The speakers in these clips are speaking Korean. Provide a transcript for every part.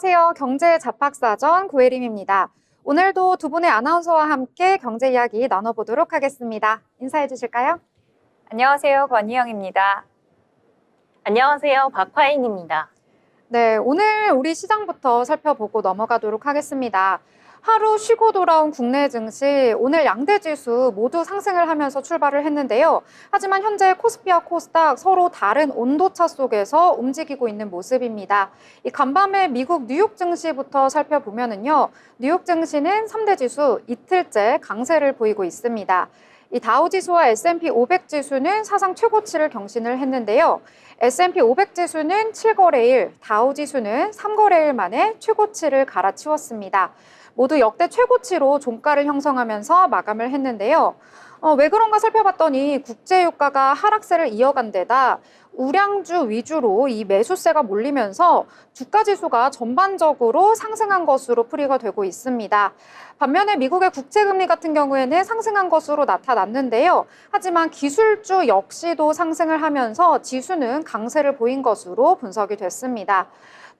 안녕하세요. 경제 잡학사전 고혜림입니다. 오늘도 두 분의 아나운서와 함께 경제 이야기 나눠보도록 하겠습니다. 인사해 주실까요? 안녕하세요. 권희영입니다. 안녕하세요. 박화인입니다. 네, 오늘 우리 시장부터 살펴보고 넘어가도록 하겠습니다. 하루 쉬고 돌아온 국내 증시 오늘 양대 지수 모두 상승을 하면서 출발을 했는데요. 하지만 현재 코스피와 코스닥 서로 다른 온도차 속에서 움직이고 있는 모습입니다. 이 간밤에 미국 뉴욕 증시부터 살펴보면은요. 뉴욕 증시는 3대 지수 이틀째 강세를 보이고 있습니다. 이 다우 지수와 S&P 500 지수는 사상 최고치를 경신을 했는데요. S&P 500 지수는 7거래일, 다우 지수는 3거래일 만에 최고치를 갈아치웠습니다. 모두 역대 최고치로 종가를 형성하면서 마감을 했는데요. 어, 왜 그런가 살펴봤더니 국제유가가 하락세를 이어간 데다 우량주 위주로 이 매수세가 몰리면서 주가 지수가 전반적으로 상승한 것으로 풀이가 되고 있습니다. 반면에 미국의 국채금리 같은 경우에는 상승한 것으로 나타났는데요. 하지만 기술주 역시도 상승을 하면서 지수는 강세를 보인 것으로 분석이 됐습니다.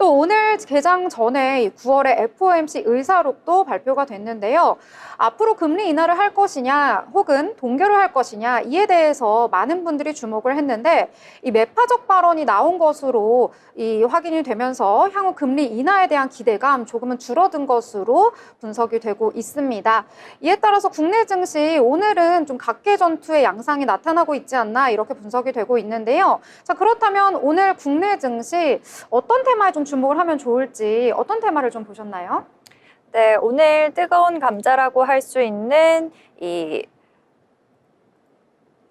또 오늘 개장 전에 9월에 FOMC 의사록도 발표가 됐는데요. 앞으로 금리 인하를 할 것이냐 혹은 동결을 할 것이냐 이에 대해서 많은 분들이 주목을 했는데 이 매파적 발언이 나온 것으로 이 확인이 되면서 향후 금리 인하에 대한 기대감 조금은 줄어든 것으로 분석이 되고 있습니다. 이에 따라서 국내 증시 오늘은 좀 각계 전투의 양상이 나타나고 있지 않나 이렇게 분석이 되고 있는데요. 자 그렇다면 오늘 국내 증시 어떤 테마에 좀 주목을 하면 좋을지 어떤 테마를 좀 보셨나요? 네, 오늘 뜨거운 감자라고 할 수 있는 이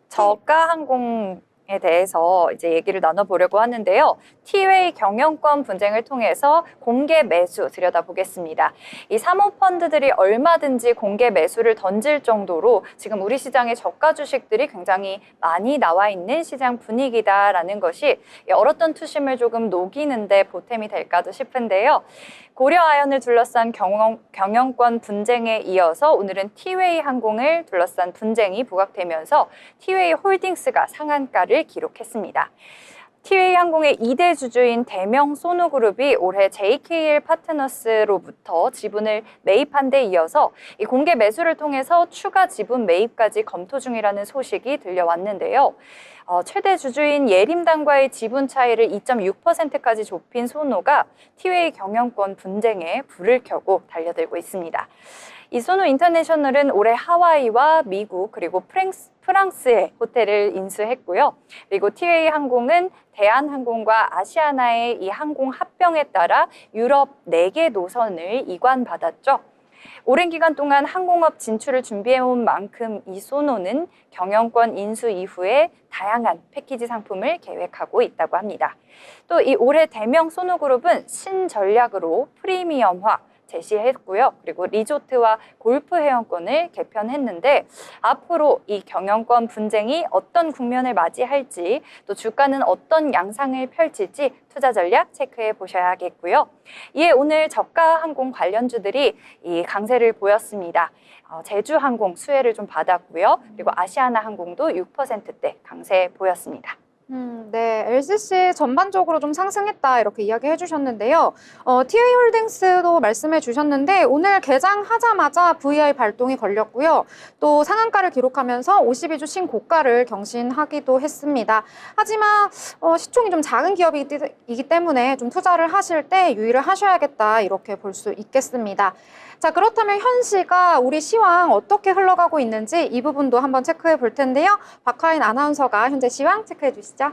저가 항공에 대해서 이제 얘기를 나눠보려고 하는데요. 티웨이 경영권 분쟁을 통해서 공개 매수 들여다보겠습니다. 이 사모펀드들이 얼마든지 공개 매수를 던질 정도로 지금 우리 시장의 저가 주식들이 굉장히 많이 나와 있는 시장 분위기다라는 것이 얼었던 투심을 조금 녹이는데 보탬이 될까도 싶은데요. 고려아연을 둘러싼 경영, 경영권 분쟁에 이어서 오늘은 티웨이 항공을 둘러싼 분쟁이 부각되면서 티웨이 홀딩스가 상한가를 기록했습니다. 티웨이 항공의 2대 주주인 대명 소노그룹이 올해 JKL 파트너스로부터 지분을 매입한 데 이어서 이 공개 매수를 통해서 추가 지분 매입까지 검토 중이라는 소식이 들려왔는데요. 어, 최대 주주인 예림당과의 지분 차이를 2.6%까지 좁힌 소노가 티웨이 경영권 분쟁에 불을 켜고 달려들고 있습니다. 이 소노 인터내셔널은 올해 하와이와 미국 그리고 프랑스, 프랑스의 호텔을 인수했고요. 그리고 티웨이 항공은 대한항공과 아시아나의 이 항공 합병에 따라 유럽 4개 노선을 이관받았죠. 오랜 기간 동안 항공업 진출을 준비해온 만큼 이 소노는 경영권 인수 이후에 다양한 패키지 상품을 계획하고 있다고 합니다. 또 이 올해 대명 소노그룹은 신전략으로 프리미엄화, 제시했고요. 그리고 리조트와 골프 회원권을 개편했는데 앞으로 이 경영권 분쟁이 어떤 국면을 맞이할지 또 주가는 어떤 양상을 펼칠지 투자 전략 체크해 보셔야겠고요. 이에 오늘 저가 항공 관련주들이 이 강세를 보였습니다. 어, 제주항공 수혜를 좀 받았고요. 그리고 아시아나 항공도 6%대 강세 보였습니다. 음, 네, LCC 전반적으로 좀 상승했다 이렇게 이야기해 주셨는데요. 어, TA 홀딩스도 말씀해 주셨는데 오늘 개장하자마자 VI 발동이 걸렸고요. 또 상한가를 기록하면서 52주 신고가를 경신하기도 했습니다. 하지만 어, 시총이 좀 작은 기업이기 때문에 좀 투자를 하실 때 유의를 하셔야겠다 이렇게 볼 수 있겠습니다. 자, 그렇다면 현 시가 우리 시황 어떻게 흘러가고 있는지 이 부분도 한번 체크해 볼 텐데요. 박하인 아나운서가 현재 시황 체크해 주시죠.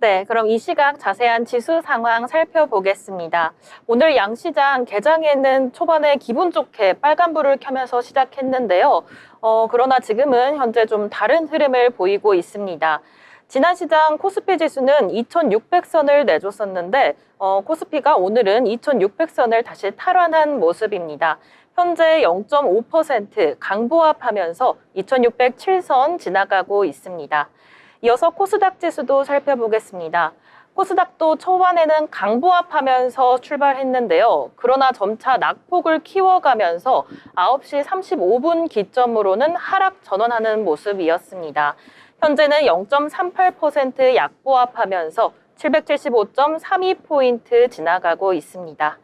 네, 그럼 이 시각 자세한 지수 상황 살펴보겠습니다. 오늘 양시장 개장에는 초반에 기분 좋게 빨간불을 켜면서 시작했는데요. 어, 그러나 지금은 현재 좀 다른 흐름을 보이고 있습니다. 지난 시장 코스피 지수는 2,600선을 내줬었는데 어, 코스피가 오늘은 2,600선을 다시 탈환한 모습입니다. 현재 0.5% 강보합하면서 2,607선 지나가고 있습니다. 이어서 코스닥 지수도 살펴보겠습니다. 코스닥도 초반에는 강보합하면서 출발했는데요. 그러나 점차 낙폭을 키워가면서 9시 35분 기점으로는 하락 전환하는 모습이었습니다. 현재는 0.38% 약보합하면서 775.32포인트 지나가고 있습니다.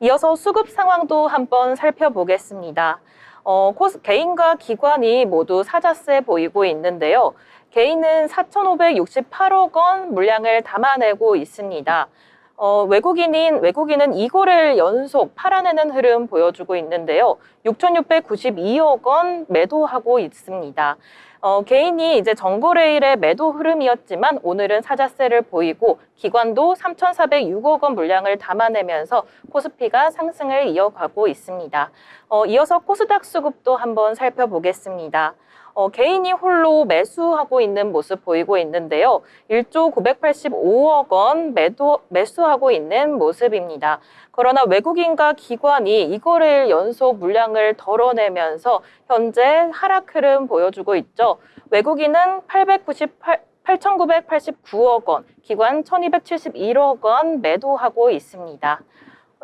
이어서 수급 상황도 한번 살펴보겠습니다. 어, 코스, 개인과 기관이 모두 사자세 보이고 있는데요. 개인은 4,568억 원 물량을 담아내고 있습니다. 어, 외국인인, 외국인은 2거래일 연속 팔아내는 흐름 보여주고 있는데요. 6,692억 원 매도하고 있습니다. 어, 개인이 이제 정거래일의 매도 흐름이었지만 오늘은 사자세를 보이고 기관도 3,406억 원 물량을 담아내면서 코스피가 상승을 이어가고 있습니다. 어, 이어서 코스닥 수급도 한번 살펴보겠습니다. 어, 개인이 홀로 매수하고 있는 모습 보이고 있는데요. 1조 985억 원 매도, 매수하고 있는 모습입니다. 그러나 외국인과 기관이 이거를 연속 물량을 덜어내면서 현재 하락 흐름 보여주고 있죠. 외국인은 898, 8,989억 원, 기관 1,271억 원 매도하고 있습니다.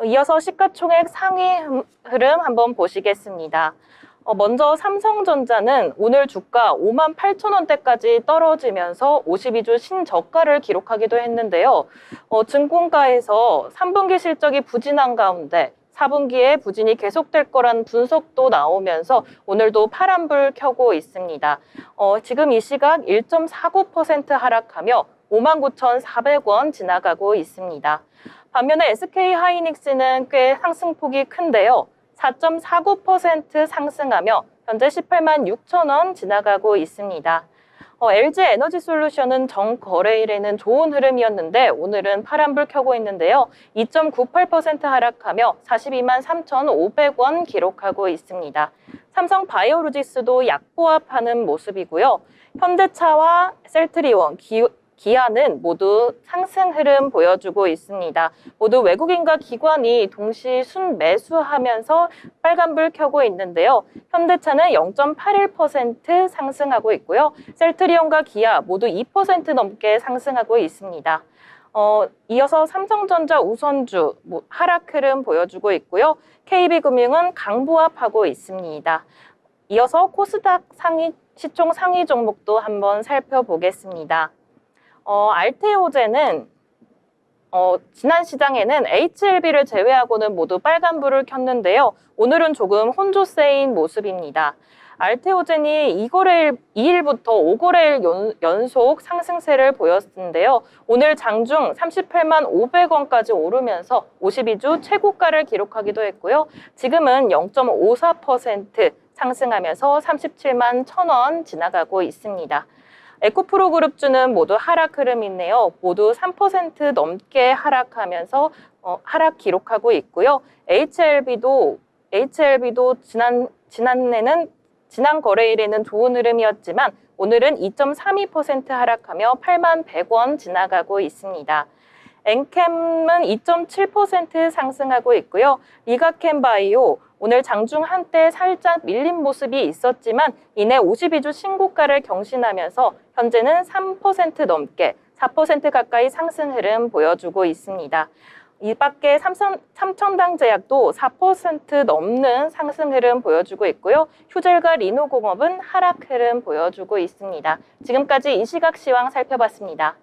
이어서 시가총액 상위 흐름 한번 보시겠습니다. 어, 먼저 삼성전자는 오늘 주가 5만 8천 원대까지 떨어지면서 52주 신저가를 기록하기도 했는데요. 어, 증권가에서 3분기 실적이 부진한 가운데 4분기에 부진이 계속될 거란 분석도 나오면서 오늘도 파란불 켜고 있습니다. 어, 지금 이 시각 1.49% 하락하며 59,400원 지나가고 있습니다. 반면에 SK 하이닉스는 꽤 상승폭이 큰데요. 4.49% 상승하며 현재 18만 6천 원 지나가고 있습니다. 어, LG 에너지 솔루션은 정 거래일에는 좋은 흐름이었는데 오늘은 파란불 켜고 있는데요. 2.98% 하락하며 42만 3,500원 기록하고 있습니다. 삼성 바이오로직스도 약보합하는 모습이고요. 현대차와 셀트리온, 기, 기아는 모두 상승 흐름 보여주고 있습니다. 모두 외국인과 기관이 동시 순매수하면서 빨간불 켜고 있는데요. 현대차는 0.81% 상승하고 있고요. 셀트리온과 기아 모두 2% 넘게 상승하고 있습니다. 어, 이어서 삼성전자 우선주 뭐 하락 흐름 보여주고 있고요. KB금융은 강보합하고 있습니다. 이어서 코스닥 상위 시총 상위 종목도 한번 살펴보겠습니다. 어, 알테오제는 어, 지난 시장에는 HLB를 제외하고는 모두 빨간불을 켰는데요. 오늘은 조금 혼조세인 모습입니다. 알테오젠이 2거래일, 2일부터 5거래일 연, 연속 상승세를 보였는데요. 오늘 장중 38만 500원까지 오르면서 52주 최고가를 기록하기도 했고요. 지금은 0.54% 상승하면서 37만 1000원 지나가고 있습니다. 에코프로 그룹 주는 모두 하락 흐름이네요. 모두 3% 넘게 하락하면서 어, 하락 기록하고 있고요. HLB도 HLB도 지난 지난해는 지난 거래일에는 좋은 흐름이었지만 오늘은 2.32% 하락하며 8만 100원 지나가고 있습니다. 엔캠은 2.7% 상승하고 있고요. 리가캠바이오 오늘 장중 한때 살짝 밀린 모습이 있었지만 이내 52주 신고가를 경신하면서 현재는 3% 넘게 4% 가까이 상승 흐름 보여주고 있습니다. 이 밖에 삼천당 제약도 4% 넘는 상승 흐름 보여주고 있고요. 휴젤과 리노공업은 하락 흐름 보여주고 있습니다. 지금까지 이 시각 시황 살펴봤습니다.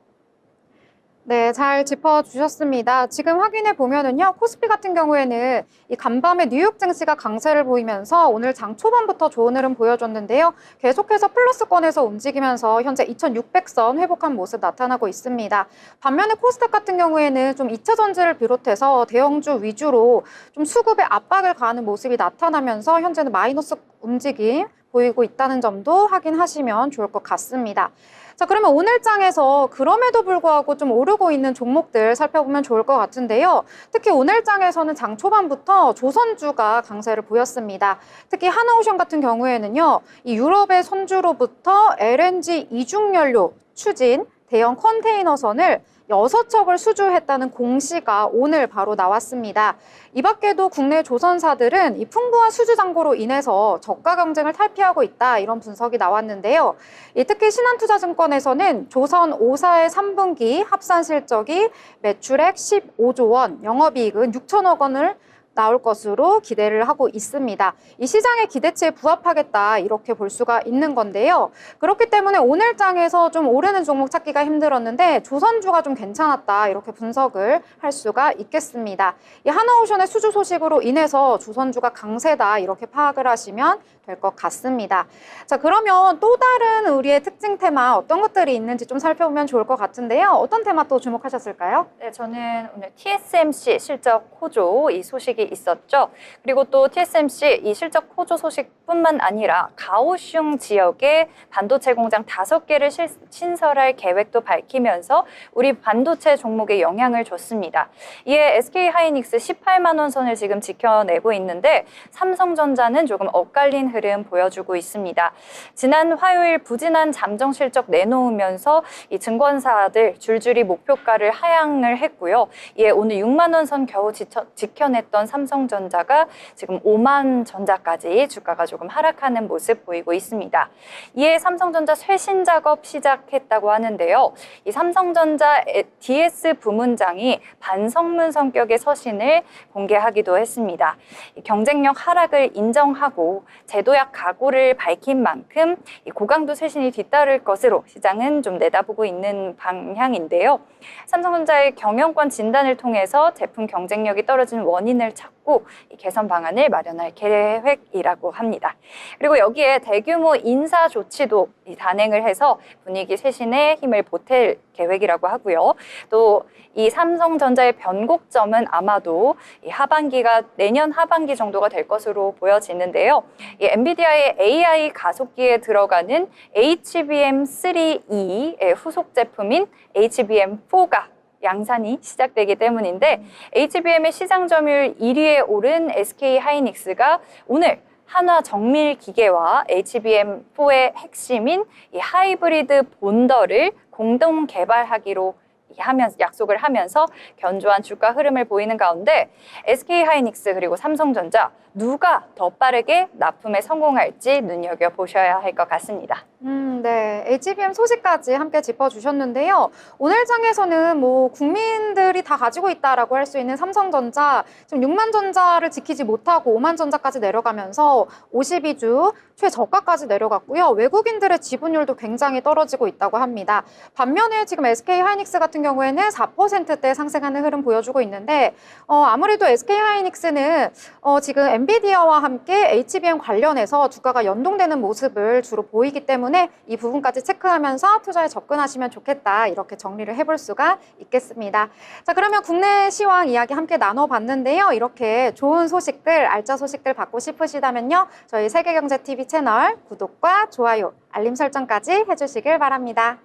네, 잘 짚어주셨습니다. 지금 확인해 보면은요, 코스피 같은 경우에는 이 간밤에 뉴욕 증시가 강세를 보이면서 오늘 장 초반부터 좋은 흐름 보여줬는데요. 계속해서 플러스권에서 움직이면서 현재 2,600선 회복한 모습 나타나고 있습니다. 반면에 코스닥 같은 경우에는 좀 2차 전지를 비롯해서 대형주 위주로 좀 수급에 압박을 가하는 모습이 나타나면서 현재는 마이너스 움직임 보이고 있다는 점도 확인하시면 좋을 것 같습니다. 자, 그러면 오늘 장에서 그럼에도 불구하고 좀 오르고 있는 종목들 살펴보면 좋을 것 같은데요. 특히 오늘 장에서는 장 초반부터 조선주가 강세를 보였습니다. 특히 하나오션 같은 경우에는요, 이 유럽의 선주로부터 LNG 이중연료 추진 대형 컨테이너선을 여섯 척을 수주했다는 공시가 오늘 바로 나왔습니다. 이 밖에도 국내 조선사들은 이 풍부한 수주 잔고로 인해서 저가 경쟁을 탈피하고 있다 이런 분석이 나왔는데요. 이 특히 신한투자증권에서는 조선 5사의 3분기 합산 실적이 매출액 15조 원, 영업이익은 6천억 원을 나올 것으로 기대를 하고 있습니다. 이 시장의 기대치에 부합하겠다 이렇게 볼 수가 있는 건데요. 그렇기 때문에 오늘 장에서 좀 오르는 종목 찾기가 힘들었는데 조선주가 좀 괜찮았다 이렇게 분석을 할 수가 있겠습니다. 이 하나오션의 수주 소식으로 인해서 조선주가 강세다 이렇게 파악을 하시면 될 것 같습니다. 자 그러면 또 다른 우리의 특징 테마 어떤 것들이 있는지 좀 살펴보면 좋을 것 같은데요. 어떤 테마 또 주목하셨을까요? 네, 저는 오늘 TSMC 실적 호조 이 소식이 있었죠. 그리고 또 TSMC 이 실적 호조 소식뿐만 아니라 가오슝 지역에 반도체 공장 다섯 개를 실- 신설할 계획도 밝히면서 우리 반도체 종목에 영향을 줬습니다. 이에 SK 하이닉스 18만 원 선을 지금 지켜내고 있는데 삼성전자는 조금 엇갈린 흐름 보여주고 있습니다. 지난 화요일 부진한 잠정 실적 내놓으면서 이 증권사들 줄줄이 목표가를 하향을 했고요. 이에 오늘 6만 원 선 겨우 지켜, 지켜냈던 삼성전자가 지금 5만 전자까지 주가가 조금 하락하는 모습 보이고 있습니다. 이에 삼성전자 쇄신 작업 시작했다고 하는데요. 이 삼성전자 에- DS 부문장이 반성문 성격의 서신을 공개하기도 했습니다. 이 경쟁력 하락을 인정하고 제도약 각오를 밝힌 만큼 이 고강도 쇄신이 뒤따를 것으로 시장은 좀 내다보고 있는 방향인데요. 삼성전자의 경영권 진단을 통해서 제품 경쟁력이 떨어진 원인을 찾고 이 개선 방안을 마련할 계획이라고 합니다. 그리고 여기에 대규모 인사 조치도 이 단행을 해서 분위기 쇄신에 힘을 보탤 계획이라고 하고요. 또 이 삼성전자의 변곡점은 아마도 이 하반기가 내년 하반기 정도가 될 것으로 보여지는데요. 이 엔비디아의 AI 가속기에 들어가는 HBM3E의 후속 제품인 HBM4가 양산이 시작되기 때문인데 HBM의 시장 점유율 1위에 오른 SK 하이닉스가 오늘 한화 정밀 기계와 HBM4의 핵심인 이 하이브리드 본더를 공동 개발하기로 하면서 약속을 하면서 견조한 주가 흐름을 보이는 가운데 SK 하이닉스 그리고 삼성전자 누가 더 빠르게 납품에 성공할지 눈여겨 보셔야 할 것 같습니다. 음, 네. HBM 소식까지 함께 짚어주셨는데요. 오늘 장에서는 뭐 국민들이 다 가지고 있다라고 할 수 있는 삼성전자 지금 6만 전자를 지키지 못하고 5만 전자까지 내려가면서 52주 최저가까지 내려갔고요. 외국인들의 지분율도 굉장히 떨어지고 있다고 합니다. 반면에 지금 SK 하이닉스 같은 경우에는 4%대 상승하는 흐름 보여주고 있는데 어, 아무래도 SK 하이닉스는 어, 지금 엔비디아와 함께 HBM 관련해서 주가가 연동되는 모습을 주로 보이기 때문에 이 부분까지 체크하면서 투자에 접근하시면 좋겠다 이렇게 정리를 해볼 수가 있겠습니다. 자 그러면 국내 시황 이야기 함께 나눠봤는데요. 이렇게 좋은 소식들, 알짜 소식들 받고 싶으시다면요. 저희 세계경제TV 채널 구독과 좋아요, 알림 설정까지 해주시길 바랍니다.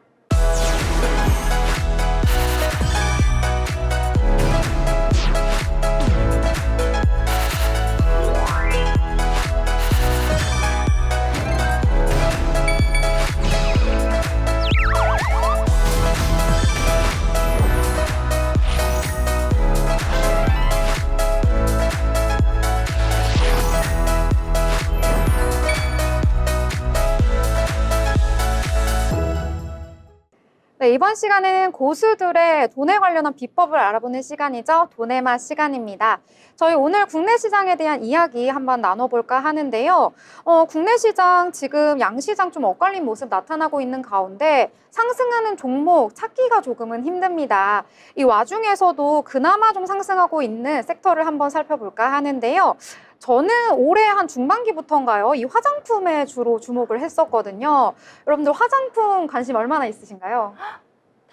네, 이번 시간에는 고수들의 돈에 관련한 비법을 알아보는 시간이죠. 돈의 맛 시간입니다. 저희 오늘 국내 시장에 대한 이야기 한번 나눠볼까 하는데요. 어, 국내 시장 지금 양시장 좀 엇갈린 모습 나타나고 있는 가운데 상승하는 종목 찾기가 조금은 힘듭니다. 이 와중에서도 그나마 좀 상승하고 있는 섹터를 한번 살펴볼까 하는데요. 저는 올해 한 중반기부터인가요? 이 화장품에 주로 주목을 했었거든요. 여러분들 화장품 관심 얼마나 있으신가요?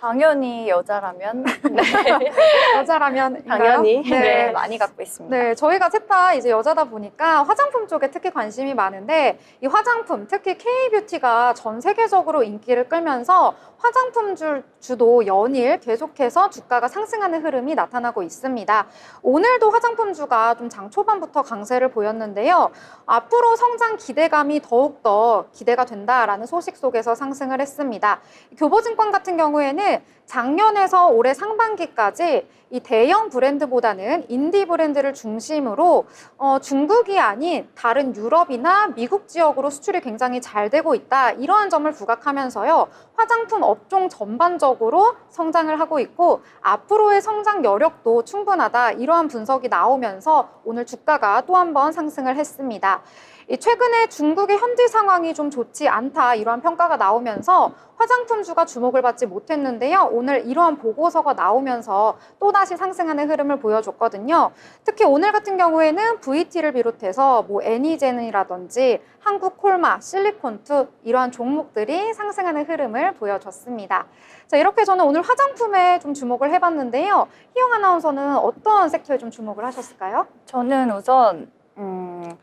당연히 여자라면 네, 여자라면 당연히. 네, 네. 많이 갖고 있습니다. 네, 저희가 셋 다 이제 여자다 보니까 화장품 쪽에 특히 관심이 많은데 이 화장품, 특히 K-뷰티가 전 세계적으로 인기를 끌면서 화장품 주, 주도 연일 계속해서 주가가 상승하는 흐름이 나타나고 있습니다. 오늘도 화장품 주가 좀 장 초반부터 강세를 보였는데요. 앞으로 성장 기대감이 더욱 더 기대가 된다라는 소식 속에서 상승을 했습니다. 교보증권 같은 경우에는 작년에서 올해 상반기까지 이 대형 브랜드보다는 인디 브랜드를 중심으로 어, 중국이 아닌 다른 유럽이나 미국 지역으로 수출이 굉장히 잘 되고 있다. 이러한 점을 부각하면서요. 화장품 업종 전반적으로 성장을 하고 있고 앞으로의 성장 여력도 충분하다. 이러한 분석이 나오면서 오늘 주가가 또 한 번 상승을 했습니다. 이 최근에 중국의 현지 상황이 좀 좋지 않다 이러한 평가가 나오면서 화장품주가 주목을 받지 못했는데요. 오늘 이러한 보고서가 나오면서 또다시 상승하는 흐름을 보여줬거든요. 특히 오늘 같은 경우에는 VT를 비롯해서 뭐 애니젠이라든지 한국 콜마, 실리콘투 이러한 종목들이 상승하는 흐름을 보여줬습니다. 자, 이렇게 저는 오늘 화장품에 좀 주목을 해봤는데요. 희영 아나운서는 어떤 섹터에 좀 주목을 하셨을까요? 저는 우선 음,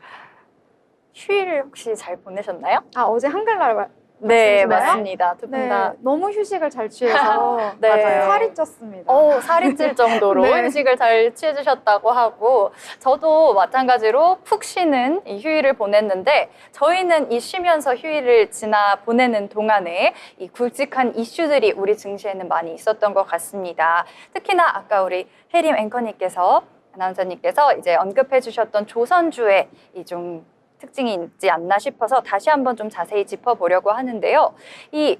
휴일 혹시 잘 보내셨나요? 아, 어제 한글날 말- 네, 말씀이신가요? 맞습니다. 두 분 네, 다. 너무 휴식을 잘 취해서 네. 맞아요. 살이 쪘습니다. 어, 살이 찔 정도로 네. 음식을 잘 취해주셨다고 하고, 저도 마찬가지로 푹 쉬는 이 휴일을 보냈는데, 저희는 이 쉬면서 휴일을 지나 보내는 동안에 이 굵직한 이슈들이 우리 증시에는 많이 있었던 것 같습니다. 특히나 아까 우리 혜림 앵커님께서, 아나운서님께서 이제 언급해 주셨던 조선주의 이 좀 특징이 있지 않나 싶어서 다시 한번 좀 자세히 짚어보려고 하는데요. 이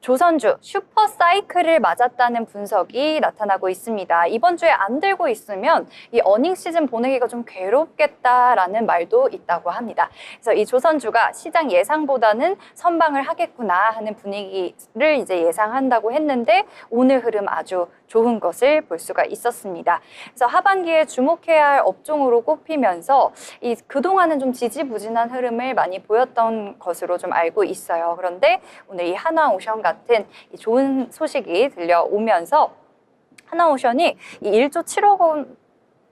조선주 슈퍼 사이클을 맞았다는 분석이 나타나고 있습니다. 이번 주에 안 들고 있으면 이 어닝 시즌 보내기가 좀 괴롭겠다라는 말도 있다고 합니다. 그래서 이 조선주가 시장 예상보다는 선방을 하겠구나 하는 분위기를 이제 예상한다고 했는데 오늘 흐름 아주 좋은 것을 볼 수가 있었습니다. 그래서 하반기에 주목해야 할 업종으로 꼽히면서 이 그동안은 좀 지지부진한 흐름을 많이 보였던 것으로 좀 알고 있어요. 그런데 오늘 이 하나오션 같은 이 좋은 소식이 들려오면서 하나오션이 이 1조 7억 원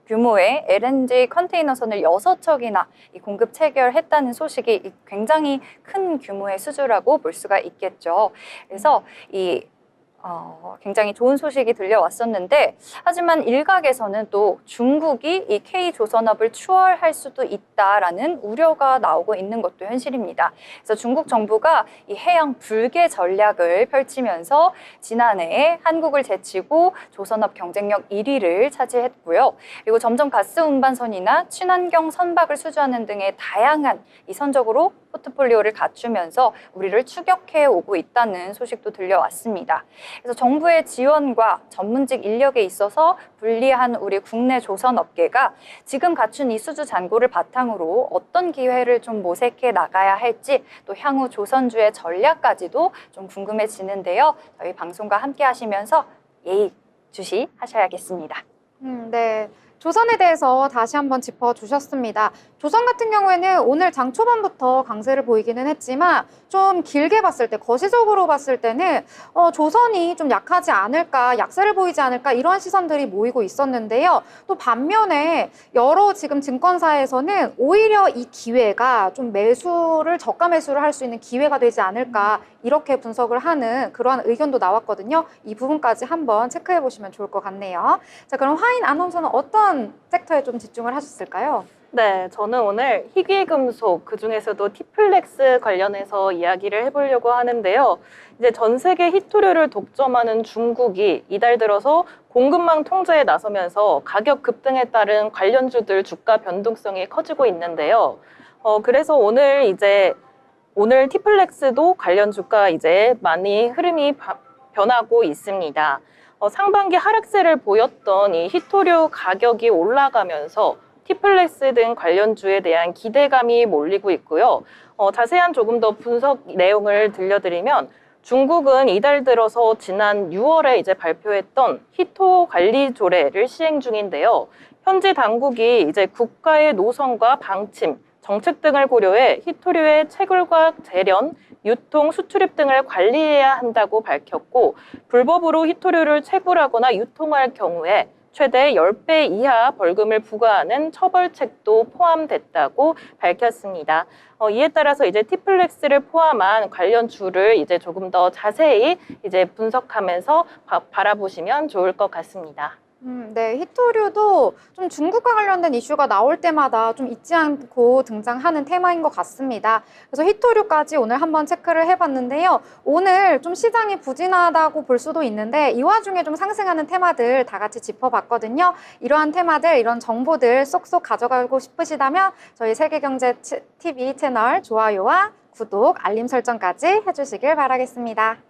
규모의 LNG 컨테이너선을 6척이나 이 공급 체결했다는 소식이 이 굉장히 큰 규모의 수주라고 볼 수가 있겠죠. 그래서 이 어, 굉장히 좋은 소식이 들려왔었는데 하지만 일각에서는 또 중국이 이 K조선업을 추월할 수도 있다라는 우려가 나오고 있는 것도 현실입니다. 그래서 중국 정부가 이 해양 불개 전략을 펼치면서 지난해 한국을 제치고 조선업 경쟁력 1위를 차지했고요. 그리고 점점 가스 운반선이나 친환경 선박을 수주하는 등의 다양한 이 선적으로 포트폴리오를 갖추면서 우리를 추격해 오고 있다는 소식도 들려왔습니다. 그래서 정부의 지원과 전문직 인력에 있어서 불리한 우리 국내 조선 업계가 지금 갖춘 이 수주 잔고를 바탕으로 어떤 기회를 좀 모색해 나가야 할지 또 향후 조선주의 전략까지도 좀 궁금해지는데요. 저희 방송과 함께 하시면서 예의 주시 하셔야겠습니다. 음, 네. 조선에 대해서 다시 한번 짚어주셨습니다. 조선 같은 경우에는 오늘 장 초반부터 강세를 보이기는 했지만 좀 길게 봤을 때, 거시적으로 봤을 때는 어, 조선이 좀 약하지 않을까, 약세를 보이지 않을까 이런 시선들이 모이고 있었는데요. 또 반면에 여러 지금 증권사에서는 오히려 이 기회가 좀 매수를 저가 매수를 할 수 있는 기회가 되지 않을까 이렇게 분석을 하는 그러한 의견도 나왔거든요. 이 부분까지 한번 체크해 보시면 좋을 것 같네요. 자, 그럼 화인 아나운서는 어떤 섹터에 좀 집중을 하셨을까요? 네, 저는 오늘 희귀 금속, 그 중에서도 티플렉스 관련해서 이야기를 해보려고 하는데요. 이제 전 세계 히토류를 독점하는 중국이 이달 들어서 공급망 통제에 나서면서 가격 급등에 따른 관련주들 주가 변동성이 커지고 있는데요. 어, 그래서 오늘 이제 오늘 티플렉스도 관련 주가 이제 많이 흐름이 바- 변하고 있습니다. 어, 상반기 하락세를 보였던 이 히토류 가격이 올라가면서 티플렉스 등 관련주에 대한 기대감이 몰리고 있고요. 어, 자세한 조금 더 분석 내용을 들려드리면 중국은 이달 들어서 지난 6월에 이제 발표했던 히토 관리 조례를 시행 중인데요. 현지 당국이 이제 국가의 노선과 방침, 정책 등을 고려해 히토류의 채굴과 재련, 유통, 수출입 등을 관리해야 한다고 밝혔고 불법으로 히토류를 채굴하거나 유통할 경우에 최대 10배 이하 벌금을 부과하는 처벌책도 포함됐다고 밝혔습니다. 어, 이에 따라서 이제 티플렉스를 포함한 관련 주를 이제 조금 더 자세히 이제 분석하면서 바, 바라보시면 좋을 것 같습니다. 음, 네, 히토류도 좀 중국과 관련된 이슈가 나올 때마다 좀 잊지 않고 등장하는 테마인 것 같습니다. 그래서 히토류까지 오늘 한번 체크를 해봤는데요. 오늘 좀 시장이 부진하다고 볼 수도 있는데 이 와중에 좀 상승하는 테마들 다 같이 짚어봤거든요. 이러한 테마들, 이런 정보들 쏙쏙 가져가고 싶으시다면 저희 세계경제TV 채널 좋아요와 구독, 알림 설정까지 해주시길 바라겠습니다.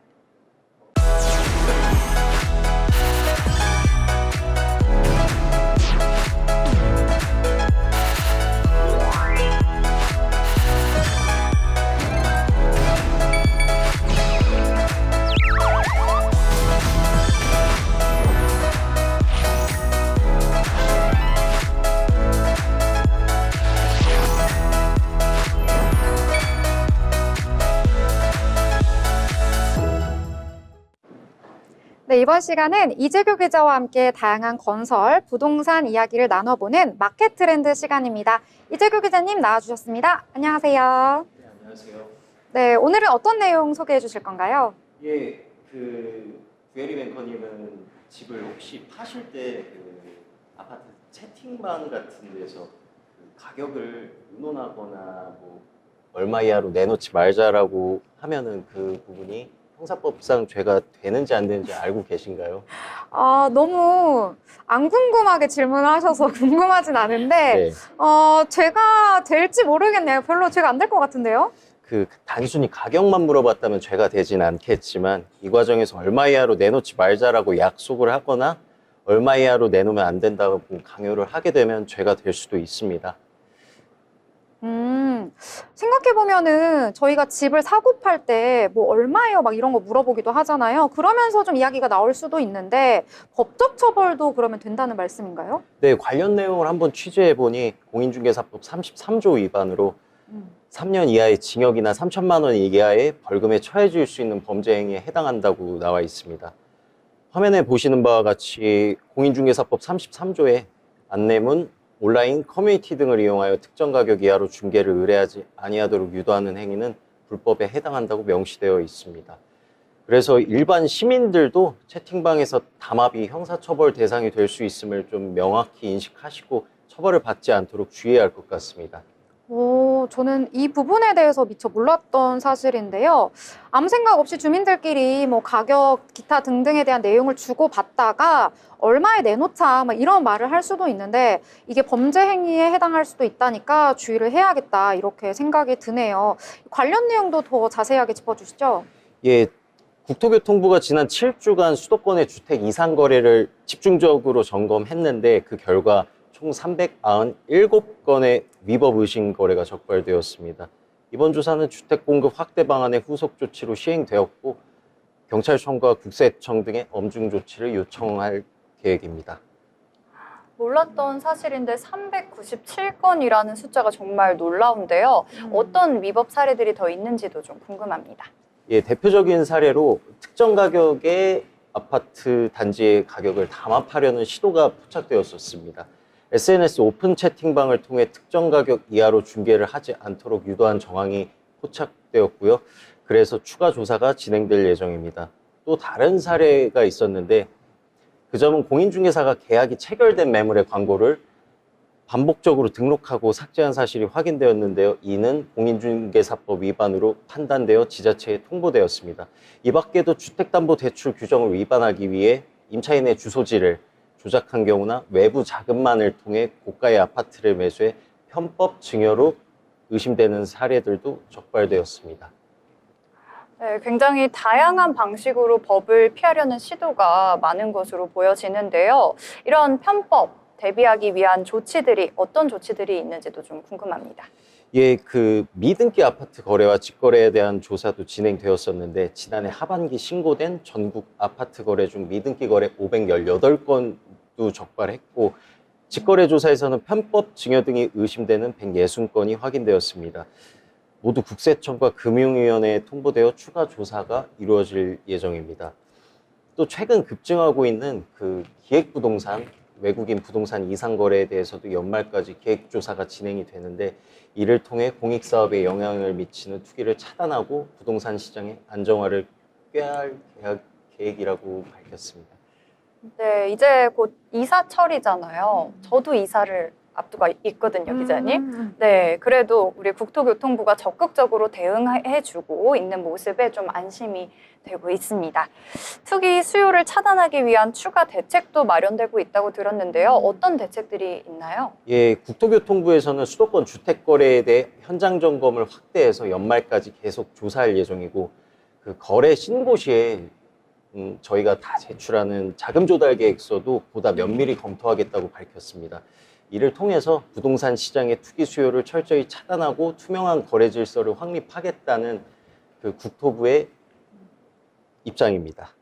이번 시간은 이재규 기자와 함께 다양한 건설, 부동산 이야기를 나눠보는 마켓 트렌드 시간입니다. 이재규 기자님 나와주셨습니다. 안녕하세요. 네, 안녕하세요. 네, 오늘은 어떤 내용 소개해 주실 건가요? 예, 그 구혜리 뱅커님은 집을 혹시 파실 때 그 아파트 채팅방 같은 데서 그 가격을 의논하거나 뭐 얼마 이하로 내놓지 말자라고 하면은 그 부분이 형사법상 죄가 되는지 안 되는지 알고 계신가요? 아, 너무 안 궁금하게 질문하셔서 궁금하진 않은데, 네. 어, 제가 될지 모르겠네요. 별로 제가 안 될 것 같은데요? 그 단순히 가격만 물어봤다면 죄가 되진 않겠지만 이 과정에서 얼마 이하로 내놓지 말자라고 약속을 하거나 얼마 이하로 내놓으면 안 된다고 강요를 하게 되면 죄가 될 수도 있습니다. 음, 생각해보면은 저희가 집을 사고 팔 때 뭐 얼마예요? 막 이런 거 물어보기도 하잖아요. 그러면서 좀 이야기가 나올 수도 있는데 법적 처벌도 그러면 된다는 말씀인가요? 네, 관련 내용을 한번 취재해 보니 공인중개사법 33조 위반으로 음. 3년 이하의 징역이나 3천만 원 이하의 벌금에 처해질 수 있는 범죄 행위에 해당한다고 나와 있습니다. 화면에 보시는 바와 같이 공인중개사법 33조에 안내문, 온라인, 커뮤니티 등을 이용하여 특정 가격 이하로 중개를 의뢰하지 아니하도록 유도하는 행위는 불법에 해당한다고 명시되어 있습니다. 그래서 일반 시민들도 채팅방에서 담합이 형사처벌 대상이 될 수 있음을 좀 명확히 인식하시고 처벌을 받지 않도록 주의해야 할 것 같습니다. 오, 저는 이 부분에 대해서 미처 몰랐던 사실인데요. 아무 생각 없이 주민들끼리 뭐 가격, 기타 등등에 대한 내용을 주고 받다가 얼마에 내놓자 막 이런 말을 할 수도 있는데 이게 범죄 행위에 해당할 수도 있다니까 주의를 해야겠다 이렇게 생각이 드네요. 관련 내용도 더 자세하게 짚어주시죠. 예, 국토교통부가 지난 7주간 수도권의 주택 이상 거래를 집중적으로 점검했는데 그 결과 총 397건의 위법 의심 거래가 적발되었습니다. 이번 조사는 주택 공급 확대 방안의 후속 조치로 시행되었고 경찰청과 국세청 등의 엄중 조치를 요청할 계획입니다. 몰랐던 사실인데 397건이라는 숫자가 정말 놀라운데요. 어떤 위법 사례들이 더 있는지도 좀 궁금합니다. 예, 대표적인 사례로 특정 가격의 아파트 단지의 가격을 담합하려는 시도가 포착되었었습니다. SNS 오픈 채팅방을 통해 특정 가격 이하로 중개를 하지 않도록 유도한 정황이 포착되었고요. 그래서 추가 조사가 진행될 예정입니다. 또 다른 사례가 있었는데 그 점은 공인중개사가 계약이 체결된 매물의 광고를 반복적으로 등록하고 삭제한 사실이 확인되었는데요. 이는 공인중개사법 위반으로 판단되어 지자체에 통보되었습니다. 이 밖에도 주택담보대출 규정을 위반하기 위해 임차인의 주소지를 조작한 경우나 외부 자금만을 통해 고가의 아파트를 매수해 편법 증여로 의심되는 사례들도 적발되었습니다. 네, 굉장히 다양한 방식으로 법을 피하려는 시도가 많은 것으로 보여지는데요. 이런 편법 대비하기 위한 조치들이 어떤 조치들이 있는지도 좀 궁금합니다. 예, 그 미등기 아파트 거래와 직거래에 대한 조사도 진행되었었는데 지난해 하반기 신고된 전국 아파트 거래 중 미등기 거래 518건 도 적발했고 직거래 조사에서는 편법 증여 등이 의심되는 160건이 확인되었습니다. 모두 국세청과 금융위원회에 통보되어 추가 조사가 이루어질 예정입니다. 또 최근 급증하고 있는 그 기획부동산 외국인 부동산 이상 거래에 대해서도 연말까지 계획 조사가 진행이 되는데 이를 통해 공익 사업에 영향을 미치는 투기를 차단하고 부동산 시장의 안정화를 꾀할 계획- 계획이라고 밝혔습니다. 네, 이제 곧 이사 철이잖아요. 저도 이사를 앞두고 있거든요, 기자님. 음. 네, 그래도 우리 국토교통부가 적극적으로 대응해주고 있는 모습에 좀 안심이 되고 있습니다. 투기 수요를 차단하기 위한 추가 대책도 마련되고 있다고 들었는데요. 어떤 대책들이 있나요? 예, 국토교통부에서는 수도권 주택 거래에 대해 현장 점검을 확대해서 연말까지 계속 조사할 예정이고 그 거래 신고 시에 음, 저희가 다 제출하는 자금 조달 계획서도 보다 면밀히 검토하겠다고 밝혔습니다. 이를 통해서 부동산 시장의 투기 수요를 철저히 차단하고 투명한 거래 질서를 확립하겠다는 그 국토부의 입장입니다.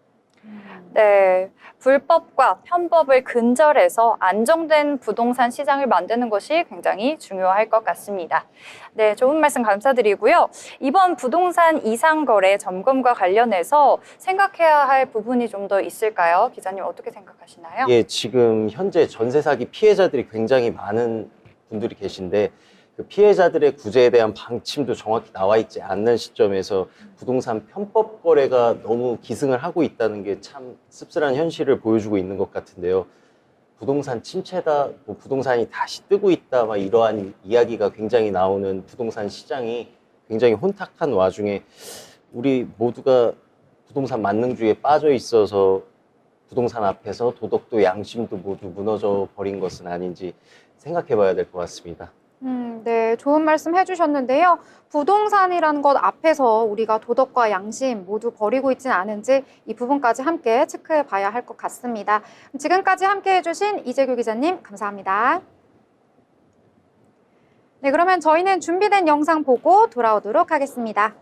네, 불법과 편법을 근절해서 안정된 부동산 시장을 만드는 것이 굉장히 중요할 것 같습니다. 네, 좋은 말씀 감사드리고요. 이번 부동산 이상 거래 점검과 관련해서 생각해야 할 부분이 좀 더 있을까요? 기자님 어떻게 생각하시나요? 예, 지금 현재 전세 사기 피해자들이 굉장히 많은 분들이 계신데 그 피해자들의 구제에 대한 방침도 정확히 나와 있지 않는 시점에서 부동산 편법 거래가 너무 기승을 하고 있다는 게 참 씁쓸한 현실을 보여주고 있는 것 같은데요. 부동산 침체다, 뭐 부동산이 다시 뜨고 있다, 막 이러한 이야기가 굉장히 나오는 부동산 시장이 굉장히 혼탁한 와중에 우리 모두가 부동산 만능주의에 빠져 있어서 부동산 앞에서 도덕도 양심도 모두 무너져 버린 것은 아닌지 생각해 봐야 될 것 같습니다. 음, 네, 좋은 말씀 해주셨는데요. 부동산이라는 것 앞에서 우리가 도덕과 양심 모두 버리고 있진 않은지 이 부분까지 함께 체크해 봐야 할 것 같습니다. 지금까지 함께 해주신 이재규 기자님, 감사합니다. 네, 그러면 저희는 준비된 영상 보고 돌아오도록 하겠습니다.